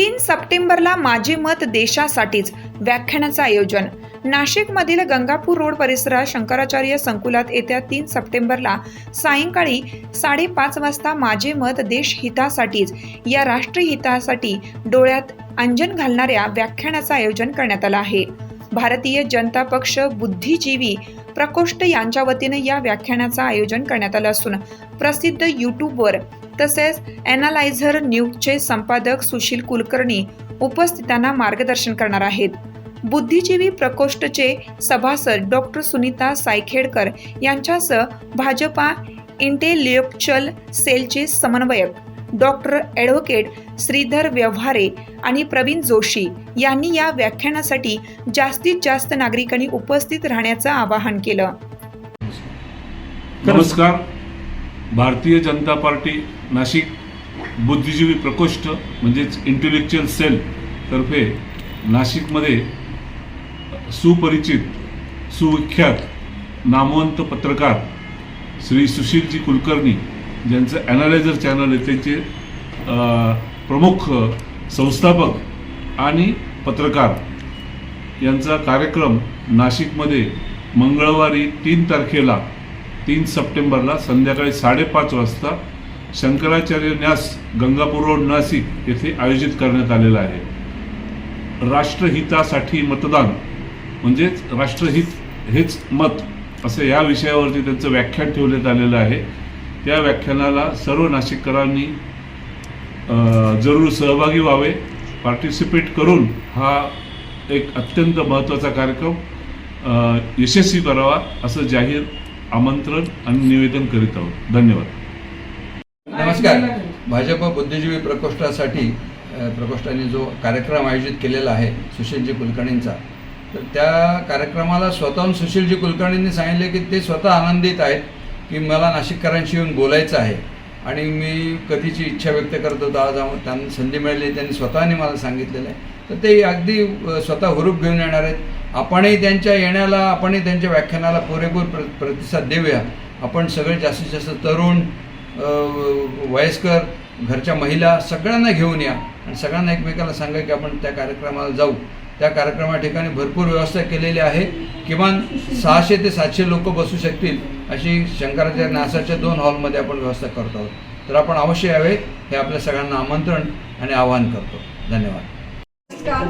तीन सप्टेंबरला माझे मत देशासाठीच व्याख्यानाचं आयोजन. नाशिकमधील गंगापूर रोड परिसरात शंकराचार्य संकुलात येत्या तीन सप्टेंबरला सायंकाळी साडेपाच वाजता माझे मत देश हितासाठीच या राष्ट्रहितासाठी डोळ्यात अंजन घालणाऱ्या व्याख्यानाचं आयोजन करण्यात आलं आहे. भारतीय जनता पक्ष बुद्धिजीवी प्रकोष्ठ यांच्या वतीने या व्याख्यानाचं आयोजन करण्यात आलं असून प्रसिद्ध यूट्यूबवर तसेच ॲनालायझर न्यूजचे संपादक सुशील कुलकर्णी उपस्थितांना मार्गदर्शन करणार आहेत. बुद्धिजीवी प्रकोष्ठचे सभासद डॉक्टर सुनीता सायखेडकर यांच्यासह भाजपा इंटेलेक्च्युअल सेलचे समन्वयक डॉक्टर ॲडव्होकेट श्रीधर व्यवहारे आणि प्रवीण जोशी यांनी या व्याख्यानासाठी जास्तीत जास्त नागरिकांनी उपस्थित राहण्याचं आवाहन केलं. नमस्कार. भारतीय जनता पार्टी नाशिक बुद्धिजीवी प्रकोष्ठ म्हणजेच इंटेलेक्च्युअल सेल तर्फे नाशिकमध्ये सुपरिचित सुविख्यात नामवंत पत्रकार श्री सुशीलजी कुलकर्णी ज्यांचं ॲनालायझर चॅनल आहे त्यांचे प्रमुख संस्थापक आणि पत्रकार. यांचा कार्यक्रम नाशिकमध्ये मंगळवारी तीन तारखेला तीन सप्टेंबरला संध्याकाळी साडेपाच वाजता शंकराचार्य न्यास गंगापूर रोड नाशिक येथे आयोजित करण्यात आलेला आहे. राष्ट्रहितासाठी मतदान म्हणजेच राष्ट्रहित हेच मत असं या विषयावरती त्यांचं व्याख्यान ठेवण्यात आलेलं आहे. त्या व्याख्यानाला सर्व नाशिककरांनी जरूर सहभागी व्हावे. पार्टिसिपेट करून हा एक अत्यंत महत्त्वाचा कार्यक्रम यशस्वी करावा असं जाहीर आमंत्रण आणि निवेदन करीत आहोत. धन्यवाद. नमस्कार. भाजप बुद्धिजीवी प्रकोष्ठासाठी प्रकोष्ठाने जो कार्यक्रम आयोजित केलेला आहे सुशीलजी कुलकर्णींचा तर त्या कार्यक्रमाला स्वतःहून सुशीलजी कुलकर्णींनी सांगितले की ते स्वतः आनंदित आहेत की मला नाशिककरांशी येऊन बोलायचं आहे. आणि मी कधीची इच्छा व्यक्त करत होतो. आज आम्हा- त्यांना संधी मिळाली त्यांनी स्वतःने मला सांगितलेलं आहे. तर ते अगदी स्वतः हुरूप घेऊन येणार आहेत. आपणही त्यांच्या येण्याला आपणही त्यांच्या व्याख्यानाला पुरेपूर प्र प्रतिसाद देऊया. आपण सगळे जास्तीत जास्त तरुण वयस्कर घरच्या महिला सगळ्यांना घेऊन या. आणि सगळ्यांना एकमेकाला सांगा की आपण त्या कार्यक्रमाला जाऊ. त्या कार्यक्रमा ठिकाणी भरपूर व्यवस्था केलेली आहे. किमान सहाशे ते सातशे लोक बसू शकतील अशी शंकराचार्य नासाच्या दोन हॉलमध्ये आपण व्यवस्था करतो आहोत. तर आपण अवश्य यावे हे आपल्या सगळ्यांना आमंत्रण आणि आवाहन करतो. धन्यवाद. नमस्कार.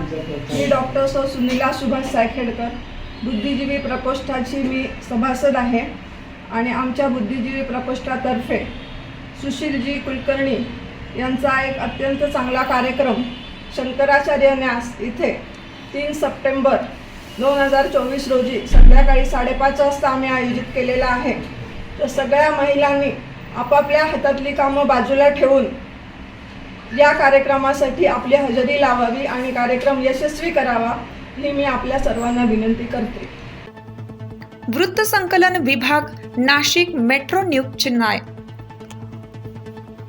मी डॉक्टर सौ सुनीला सुभाष सायखेडकर. बुद्धिजीवी प्रकोष्ठाची मी सभासद आहे आणि आमच्या बुद्धिजीवी प्रकोष्ठातर्फे सुशीलजी कुलकर्णी यांचा एक अत्यंत चांगला कार्यक्रम शंकराचार्य न्यास इथे तीन सप्टेंबर दोन हजार चोवीस रोजी संध्याकाळी साडेपाच वाजता आम्ही आयोजित केलेला आहे. तर सगळ्या महिलांनी आपापल्या हातातली कामं बाजूला ठेवून या कार्यक्रमासाठी आपली हजेरी लावावी आणि कार्यक्रम यशस्वी करावा ही मी आपल्या सर्वांना विनंती करते. वृत्तसंकलन विभाग नाशिक मेट्रो न्यूज चेन्नई.